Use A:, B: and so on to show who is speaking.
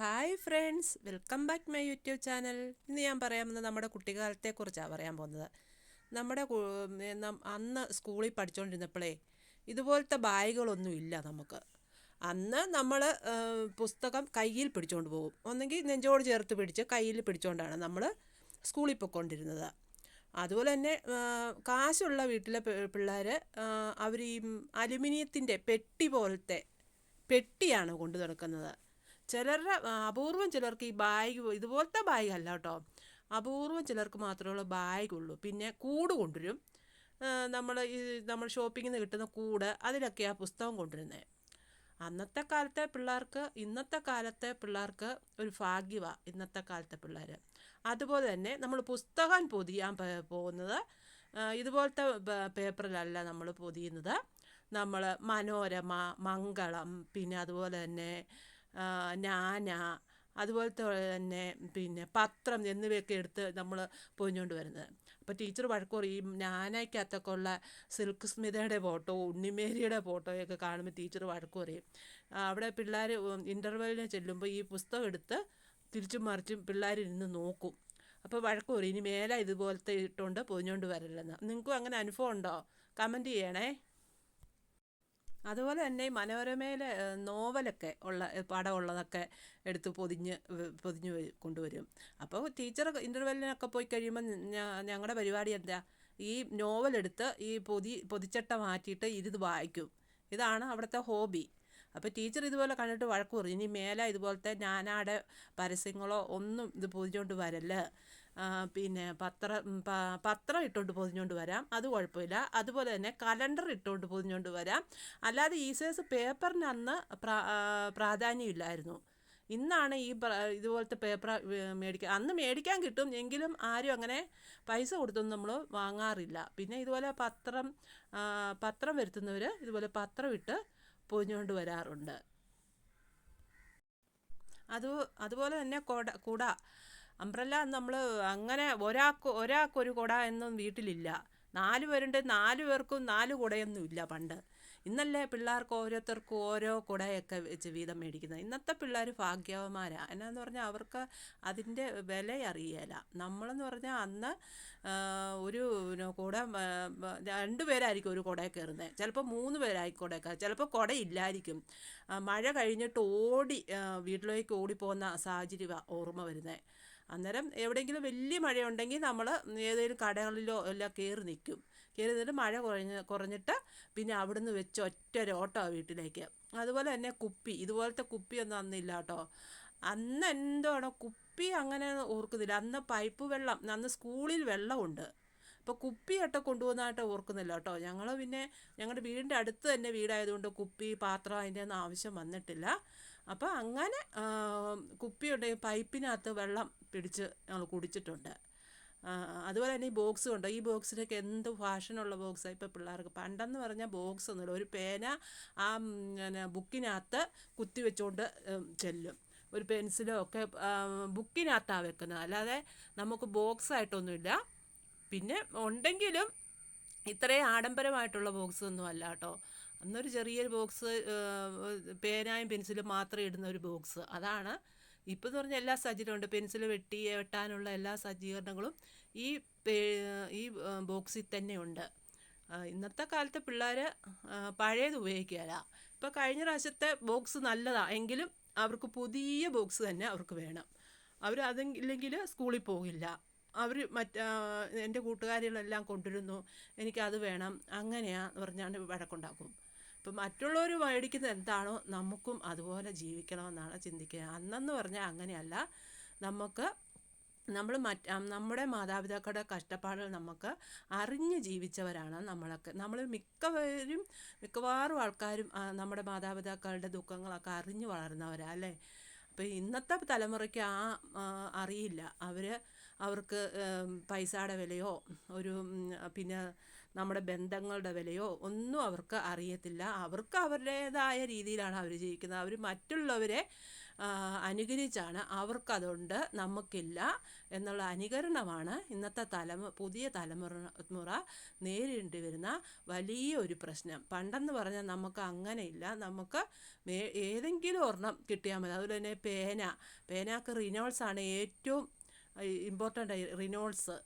A: Hi friends welcome back my YouTube channel ഇന്ന് ഞാൻ പറയാൻ പോകുന്നത് നമ്മുടെ കുട്ടിക്കാലത്തെക്കുറിച്ചാണ് പറയാൻ പോകുന്നത്. നമ്മുടെ അന്ന് സ്കൂളിൽ പഠിച്ചുകൊണ്ടിരുന്നപ്പോഴേ ഇതുപോലത്തെ ബാഗുകളൊന്നും ഇല്ല നമുക്ക്. അന്ന് നമ്മൾ പുസ്തകം കയ്യിൽ പിടിച്ചുകൊണ്ട് പോകും. ഒന്നെങ്കിൽ നെഞ്ചോട് ചേർത്ത് പിടിച്ച് കയ്യിൽ പിടിച്ചുകൊണ്ടാണ് നമ്മൾ സ്കൂളിൽ പോയിക്കൊണ്ടിരുന്നത്. അതുപോലെ തന്നെ കാശുള്ള വീട്ടിലെ പിള്ളേർ അവർ ഈ അലുമിനിയത്തിന്റെ പെട്ടി പോലത്തെ പെട്ടിയാണ് കൊണ്ടു നടക്കുന്നത് ചിലരുടെ അപൂർവം ചിലർക്ക് ഈ ബാഗ് ഇതുപോലത്തെ ബാഗ് അല്ല കേട്ടോ. അപൂർവം ചിലർക്ക് മാത്രമേ ബാഗുള്ളൂ. പിന്നെ കൂട് കൊണ്ടുവരും. നമ്മൾ ഈ നമ്മൾ ഷോപ്പിങ്ങിൽ നിന്ന് കിട്ടുന്ന കൂട് അതിലൊക്കെയാണ് പുസ്തകം കൊണ്ടുവരുന്നത് അന്നത്തെ കാലത്തെ പിള്ളേർക്ക് ഇന്നത്തെ കാലത്തെ പിള്ളേർക്ക് ഒരു ഭാഗ്യമാണ് ഇന്നത്തെ കാലത്തെ പിള്ളേർ അതുപോലെ തന്നെ നമ്മൾ പുസ്തകം പൊതിയാൻ പോകുന്നത് ആ, ഇതുപോലത്തെ പേപ്പറിലല്ല നമ്മൾ പൊതിയുന്നത്. നമ്മൾ മനോരമ മംഗളം പിന്നെ അതുപോലെ തന്നെ ആ, നാന അതുപോലെ തന്നെ പിന്നെ പത്രം എന്നിവയൊക്കെ എടുത്ത് നമ്മൾ പൊതിഞ്ഞുകൊണ്ട് വരുന്നത്. അപ്പോൾ ടീച്ചർ വഴക്ക് പറയും നാനയ്ക്കകത്തൊക്കെ ഉള്ള സിൽക്ക് സ്മിതയുടെ ഫോട്ടോ ഉണ്ണിമേരിയുടെ ഫോട്ടോയൊക്കെ കാണുമ്പോൾ ടീച്ചർ വഴക്ക് പറയും. അവിടെ പിള്ളേർ ഇന്റർവെല്ലിന് ചെല്ലുമ്പോൾ ഈ പുസ്തകം എടുത്ത് തിരിച്ചും മറിച്ചും പിള്ളേർ ഇരുന്ന് നോക്കും. അപ്പോൾ വഴക്ക് പറയും ഇനി മേലെ ഇതുപോലത്തെ ഇട്ടുകൊണ്ട് പൊതിഞ്ഞുകൊണ്ട് വരല്ലെന്ന്. നിങ്ങൾക്കും അങ്ങനെ അനുഭവം ഉണ്ടോ? കമന്റ് ചെയ്യണേ. അതുപോലെ തന്നെ മനോരമയിലെ നോവലൊക്കെ ഉള്ള പടം ഉള്ളതൊക്കെ എടുത്ത് പൊതിഞ്ഞ് പൊതിഞ്ഞ് കൊണ്ടുവരും. അപ്പോൾ ടീച്ചർ ഇന്റർവെല്ലിനൊക്കെ പോയി കഴിയുമ്പോൾ ഞങ്ങളുടെ പരിപാടി എന്താ? ഈ നോവലെടുത്ത് ഈ പൊതി പൊതിച്ചട്ട മാറ്റിയിട്ട് ഇരുത് വായിക്കും. ഇതാണ് അവിടുത്തെ ഹോബി. അപ്പോൾ ടീച്ചർ ഇതുപോലെ കണ്ടിട്ട് വഴക്ക് പറഞ്ഞു ഇനി മേലെ ഇതുപോലത്തെ ഞാനാടെ പരസ്യങ്ങളോ ഒന്നും ഇത് പൊതിഞ്ഞുകൊണ്ട് വരല്ല്. പിന്നെ പത്രം പത്രം ഇട്ടുകൊണ്ട് പൊതിഞ്ഞുകൊണ്ട് വരാം. അത് കുഴപ്പമില്ല. അതുപോലെ തന്നെ കലണ്ടർ ഇട്ടുകൊണ്ട് പൊതിഞ്ഞുകൊണ്ട് വരാം. അല്ലാതെ ഈസേഴ്സ് പേപ്പറിന് അന്ന് പ്രാ- പ്രാധാന്യമില്ലായിരുന്നു. ഇന്നാണ് ഈ ഇതുപോലത്തെ പേപ്പർ മേടിക്കുക അന്ന് മേടിക്കാൻ കിട്ടും. എങ്കിലും ആരും അങ്ങനെ പൈസ കൊടുത്തൊന്നും നമ്മൾ വാങ്ങാറില്ല. പിന്നെ ഇതുപോലെ പത്രം പത്രം വരുത്തുന്നവർ ഇതുപോലെ പത്രം ഇട്ട് പൊതിഞ്ഞുകൊണ്ട് വരാറുണ്ട്. അത് അതുപോലെ തന്നെ കുട കുട. അംബ്രല്ല നമ്മൾ അങ്ങനെ ഒരാൾക്ക് ഒരാൾക്കൊരു കുട എന്നും വീട്ടിലില്ല. നാല് പേരുണ്ട് നാല് പേർക്കും നാല് കുടയൊന്നും ഇല്ല പണ്ട്. ഇന്നല്ലേ പിള്ളേർക്ക് ഓരോരുത്തർക്കും ഓരോ കുടയൊക്കെ വെച്ച് വീതം മേടിക്കുന്നത്. ഇന്നത്തെ പിള്ളേർ ഭാഗ്യവന്മാരാ. എന്നാന്ന് പറഞ്ഞാൽ അവർക്ക് അതിന്റെ വില അറിയേല. നമ്മളെന്ന് പറഞ്ഞാൽ അന്ന് ഒരു കുട രണ്ട് പേരായിരിക്കും ഒരു കുട കയറുന്നത് ചിലപ്പോൾ മൂന്ന് പേരായിരിക്കും കുടയൊക്കെ ചിലപ്പോൾ കുടയില്ലായിരിക്കും ഇല്ലായിരിക്കും. മഴ കഴിഞ്ഞിട്ട് ഓടി വീട്ടിലേക്ക് ഓടിപ്പോകുന്ന സാഹചര്യമാണ് ഓർമ്മ വരുന്നത് അന്നേരം എവിടെയെങ്കിലും വലിയ മഴയുണ്ടെങ്കിൽ നമ്മൾ ഏതെങ്കിലും കടകളിലോ എല്ലാം കയറി നിൽക്കും. കയറി നിന്നിട്ട് മഴ കുറഞ്ഞ് കുറഞ്ഞിട്ട് പിന്നെ അവിടുന്ന് വെച്ച് ഒറ്റ ഓട്ടമാണ് വീട്ടിലേക്ക്. അതുപോലെ തന്നെ കുപ്പി ഇതുപോലത്തെ കുപ്പിയൊന്നും അന്നില്ല കേട്ടോ. അന്ന് എന്താണോ കുപ്പി അങ്ങനെ ഓർക്കുന്നില്ല. അന്ന് പൈപ്പ് വെള്ളം അന്ന് സ്കൂളിൽ വെള്ളമുണ്ട്. അപ്പോൾ കുപ്പിയൊക്കെ കൊണ്ടുപോകുന്നതായിട്ട് ഓർക്കുന്നില്ല കേട്ടോ. ഞങ്ങൾ പിന്നെ ഞങ്ങളുടെ വീടിന്റെ അടുത്ത് തന്നെ വീടായതുകൊണ്ട് കുപ്പി പാത്രം അതിന്റെ ഒന്നും ആവശ്യം വന്നിട്ടില്ല. അപ്പോൾ അങ്ങനെ ആ, കുപ്പിയുണ്ട് പൈപ്പിനകത്ത് വെള്ളം പിടിച്ച് ഞങ്ങൾ കുടിച്ചിട്ടുണ്ട്. അതുപോലെ തന്നെ ഈ ബോക്സ് ഉണ്ട് ഈ ബോക്സിലൊക്കെ എന്ത് ഫാഷനുള്ള ബോക്സാണ് ഇപ്പോൾ പിള്ളേർക്ക്. പണ്ടെന്ന് പറഞ്ഞാൽ ബോക്സ് ഒന്നുമില്ല. ഒരു പേന ആ പിന്നെ ബുക്കിനകത്ത് കുത്തി വെച്ചുകൊണ്ട് ചെല്ലും. ഒരു പെൻസിലോ ഒക്കെ ബുക്കിനകത്താണ് വെക്കുന്നത്. അല്ലാതെ നമുക്ക് ബോക്സ് ആയിട്ടൊന്നുമില്ല പിന്നെ ഉണ്ടെങ്കിലും ഇത്രയും ആഡംബരമായിട്ടുള്ള ബോക്സ് ഒന്നും അല്ല കേട്ടോ. അന്നൊരു ചെറിയൊരു ബോക്സ് പേനായും പെൻസിലും മാത്രം ഇടുന്ന ഒരു ബോക്സ്. അതാണ് ഇപ്പം എന്ന് പറഞ്ഞാൽ എല്ലാ സജ്ജീകരണമുണ്ട് പെൻസിൽ വെട്ടി വെട്ടാനുള്ള എല്ലാ സജ്ജീകരണങ്ങളും ഈ ഈ ബോക്സിൽ തന്നെയുണ്ട് ഇന്നത്തെ കാലത്തെ പിള്ളേർ പഴയത് ഉപയോഗിക്കുകയല്ല. ഇപ്പോൾ കഴിഞ്ഞ പ്രാവശ്യത്തെ ബോക്സ് നല്ലതാണ് എങ്കിലും അവർക്ക് പുതിയ ബോക്സ് തന്നെ അവർക്ക് വേണം. അവർ അതില്ലെങ്കിൽ സ്കൂളിൽ പോകില്ല. അവർ മറ്റ് എന്റെ കൂട്ടുകാരികളെല്ലാം കൊണ്ടുവരുന്നു. എനിക്കത് വേണം. അങ്ങനെയാന്ന് പറഞ്ഞാണ് വഴക്കുണ്ടാക്കും. ഇപ്പം മറ്റുള്ളവർ മേടിക്കുന്ന എന്താണോ നമുക്കും അതുപോലെ ജീവിക്കണമെന്നാണ് ചിന്തിക്കുന്നത് അന്നെന്ന് പറഞ്ഞാൽ അങ്ങനെയല്ല. നമുക്ക് നമ്മൾ മറ്റ് നമ്മുടെ മാതാപിതാക്കളുടെ കഷ്ടപ്പാടുകൾ നമുക്ക് അറിഞ്ഞ് ജീവിച്ചവരാണ് നമ്മളൊക്കെ. നമ്മൾ മിക്കവരും മിക്കവാറും ആൾക്കാരും നമ്മുടെ മാതാപിതാക്കളുടെ ദുഃഖങ്ങളൊക്കെ അറിഞ്ഞ് വളർന്നവരാ അല്ലേ? അപ്പോൾ ഇന്നത്തെ തലമുറയ്ക്ക് ആ അറിയില്ല. അവർ അവർക്ക് പൈസയുടെ വിലയോ ഒരു പിന്നെ നമ്മുടെ ബന്ധങ്ങളുടെ വിലയോ ഒന്നും അവർക്ക് അറിയത്തില്ല. അവർക്ക് അവരുടേതായ രീതിയിലാണ് അവർ ജീവിക്കുന്നത്. അവർ മറ്റുള്ളവരെ അനുകരിച്ചാണ് അവർക്കതുണ്ട് നമുക്കില്ല എന്നുള്ള അനുകരണമാണ് ഇന്നത്തെ തലമു പുതിയ തലമുറ മുറ നേരിടേണ്ടി വരുന്ന വലിയ ഒരു പ്രശ്നം. പണ്ടെന്ന് പറഞ്ഞാൽ നമുക്ക് അങ്ങനെയില്ല. നമുക്ക് ഏതെങ്കിലും ഒരെണ്ണം കിട്ടിയാൽ മതി. അതുപോലെ തന്നെ പേന. പേനക്ക് റിനോൾസാണ് ഏറ്റവും ഇമ്പോർട്ടന്റ് റിനോൾസ്.